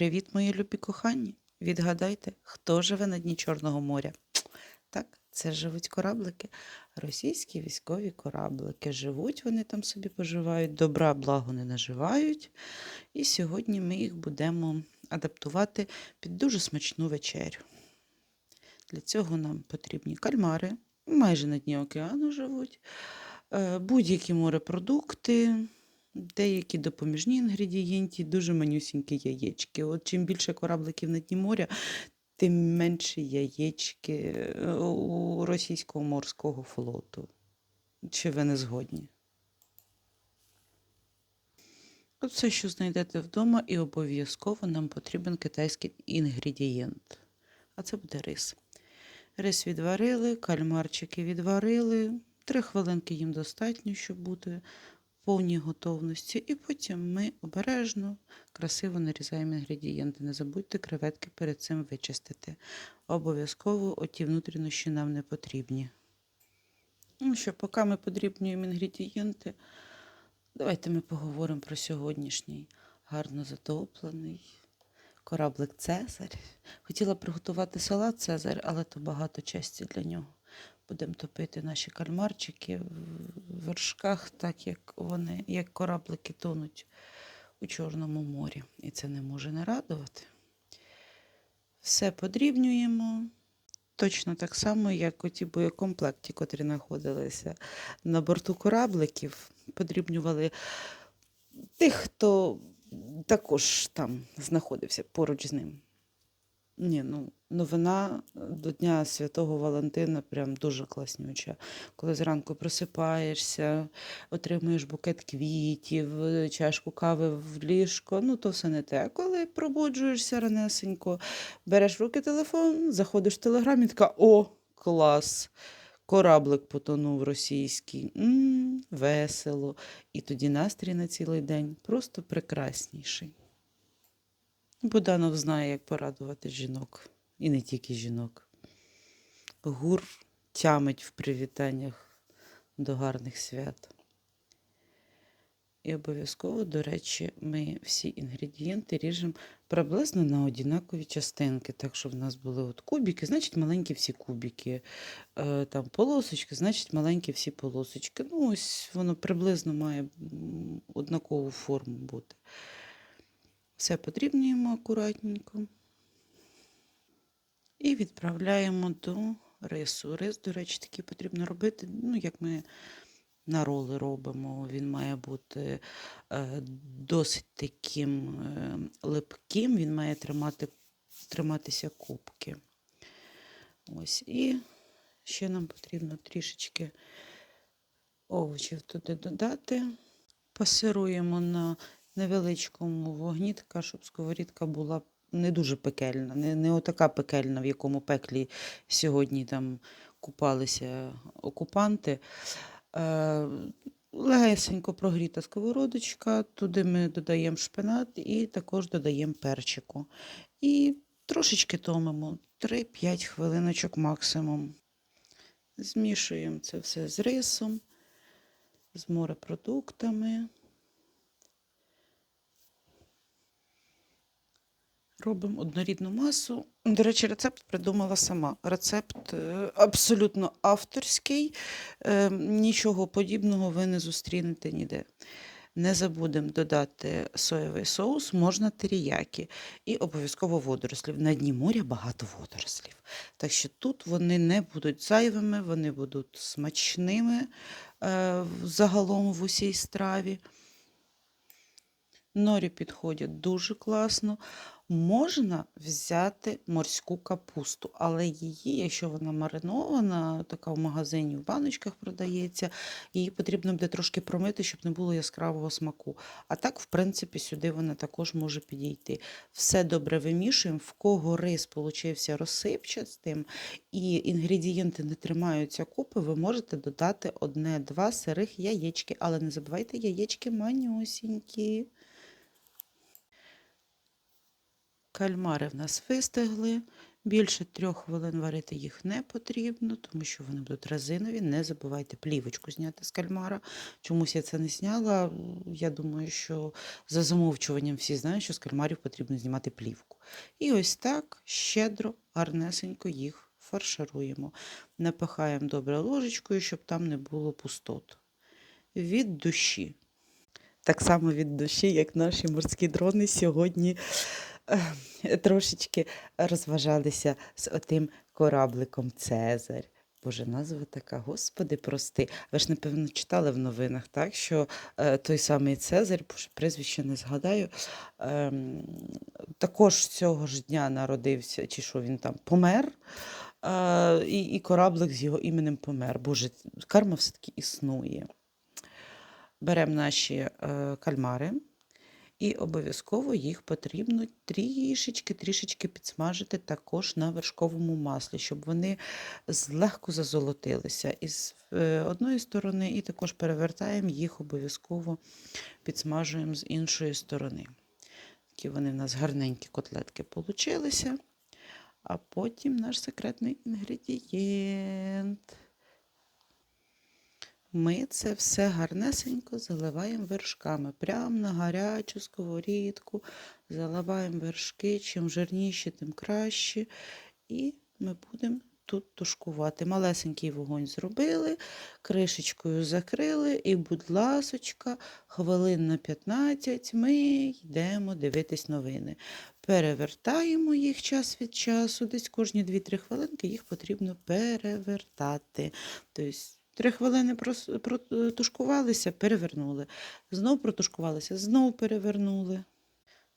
Привіт, мої любі кохані! Відгадайте, хто живе на дні Чорного моря? Так, це живуть кораблики. Російські військові кораблики. Живуть вони там собі поживають, добра благо не наживають. І сьогодні ми їх будемо адаптувати під дуже смачну вечерю. Для цього нам потрібні кальмари, майже на дні океану живуть, е, будь-які морепродукти, деякі допоміжні інгредієнти, дуже манюсінькі яєчки. От чим більше корабликів на дні моря, тим менше яєчки е, у російського морського флоту. Чи ви не згодні? От все, що знайдете вдома, і обов'язково нам потрібен китайський інгредієнт. А це буде рис. Рис відварили, кальмарчики відварили. Три хвилинки їм достатньо, щоб бути повній готовності. І потім ми обережно, красиво нарізаємо інгредієнти. Не забудьте креветки перед цим вичистити. Обов'язково оті внутрішні нам не потрібні. Ну що, поки ми подрібнюємо інгредієнти, давайте ми поговоримо про сьогоднішній гарно затоплений кораблик Цезарь. Хотіла приготувати салат Цезарь, але то багато честі для нього. Будемо топити наші кальмарчики в вершках, так як вони, як кораблики тонуть у Чорному морі. І це не може не радувати. Все подрібнюємо. Точно так само, як у ті боєкомплекті, котрі знаходилися на борту корабликів, подрібнювали тих, хто також там знаходився поруч з ним. Ні, ну, новина до Дня Святого Валентина прям дуже класнюча. Коли зранку просипаєшся, отримуєш букет квітів, чашку кави в ліжко, ну то все не те. Коли пробуджуєшся ранесенько, береш в руки телефон, заходиш в телеграм і така о, клас! Кораблик потонув російський. м весело. І тоді настрій на цілий день просто прекрасніший. Буданов знає, як порадувати жінок, і не тільки жінок. Гур тямить в привітаннях до гарних свят. І обов'язково, до речі, ми всі інгредієнти ріжемо приблизно на однакові частинки. Так, щоб в нас були от кубики, значить маленькі всі кубики. Е, там полосочки, значить маленькі всі полосочки. Ну, ось воно приблизно має однакову форму бути. Все подрібнюємо акуратненько. І відправляємо до рису. Рис, до речі, такий потрібно робити, ну, як ми на роли робимо. Він має бути е, досить таким е, липким, він має тримати, триматися кубки. Ось. І ще нам потрібно трішечки овочів туди додати. Пасируємо на невеличкому вогні, така, щоб сковорідка була не дуже пекельна, не, не отака пекельна, в якому пеклі сьогодні там купалися окупанти. Е, легесенько прогріта сковородочка, туди ми додаємо шпинат і також додаємо перчику. І трошечки томимо 3-5 хвилиночок максимум. Змішуємо це все з рисом, з морепродуктами. Робимо однорідну масу. До речі, рецепт придумала сама. Рецепт е, абсолютно авторський, е, нічого подібного ви не зустрінете ніде. Не забудемо додати соєвий соус, можна теріякі і обов'язково водорослів. На дні моря багато водорослів. Так що тут вони не будуть зайвими, вони будуть смачними е, загалом в усій страві. Норі підходять дуже класно. Можна взяти морську капусту, але її, якщо вона маринована, така в магазині в баночках продається, її потрібно буде трошки промити, щоб не було яскравого смаку. А так, в принципі, сюди вона також може підійти. Все добре вимішуємо, в кого рис получився розсипчастим і інгредієнти не тримаються купи, ви можете додати одне-два сирих яєчки, але не забувайте яєчки манюсінькі. Кальмари в нас вистигли, Більше трьох хвилин варити їх не потрібно, тому що вони будуть резинові. Не забувайте плівочку зняти з кальмара. Чомусь я це не зняла. Я думаю, що за замовчуванням всі знають, що з кальмарів потрібно знімати плівку. І ось так щедро, гарнесенько їх фаршируємо. Напихаємо добре ложечкою, щоб там не було пустот. Від душі. Так само від душі, як наші морські дрони сьогодні трошечки розважалися з отим корабликом Цезарь. Боже, назва така, господи, прости. Ви ж, напевно, читали в новинах, так? Що е, той самий Цезарь, прізвище не згадаю, ем, також цього ж дня народився, чи що він там помер, е, і, і кораблик з його іменем помер. Боже, карма все-таки існує. Беремо наші е, кальмари. І обов'язково їх потрібно трішечки, трішечки підсмажити також на вершковому маслі, щоб вони злегко зазолотилися із е, одної сторони, і також перевертаємо їх обов'язково підсмажуємо з іншої сторони. Такі вони в нас гарненькі котлетки получилися. А потім наш секретний інгредієнт. Ми це все гарнесенько заливаємо вершками. Прямо на гарячу сковорідку заливаємо вершки. Чим жирніші, тим краще. І ми будемо тут тушкувати. Малесенький вогонь зробили, кришечкою закрили, і, будь ласочка, хвилин на 15 ми йдемо дивитись новини. Перевертаємо їх час від часу, десь кожні 2-3 хвилинки їх потрібно перевертати. Тобто Три хвилини протушкувалися, перевернули. Знов протушкувалися, знов перевернули.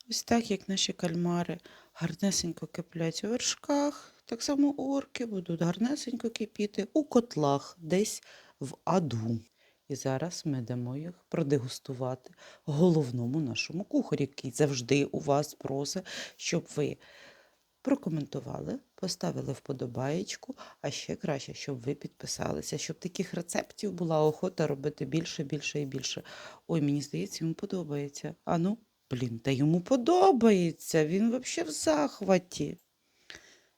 Ось так, як наші кальмари гарнесенько киплять у вершках, так само орки будуть гарнесенько кипіти у котлах, десь в аду. І зараз ми дамо їх продегустувати головному нашому кухарі, який завжди у вас просить, щоб ви прокоментували, поставили вподобаєчку, а ще краще, щоб ви підписалися, щоб таких рецептів була охота робити більше, більше і більше. Ой, мені здається, йому подобається. А ну, блін, та йому подобається. Він взагалі в захваті.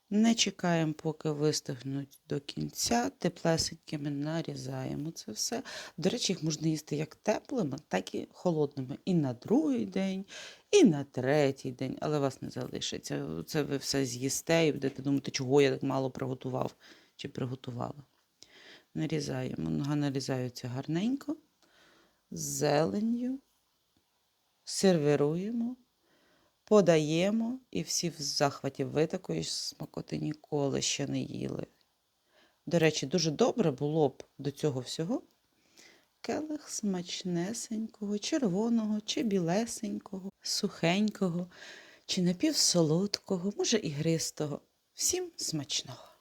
Не чекаємо, поки вистигнуть до кінця. Теплесенькими нарізаємо це все. До речі, їх можна їсти як теплими, так і холодними. І на другий день, і на третій день, але вас не залишиться. Це ви все з'їсте і будете думати, чого я так мало приготував чи приготувала. Нарізаємо. Нога нарізаються гарненько, з зеленню, сервіруємо, подаємо, і всі в захваті. Ви такої смакоти ніколи ще не їли. До речі, дуже добре було б до цього всього келих смачнесенького, червоного чи білесенького, сухенького, чи напівсолодкого, може ігристого. Всім смачного!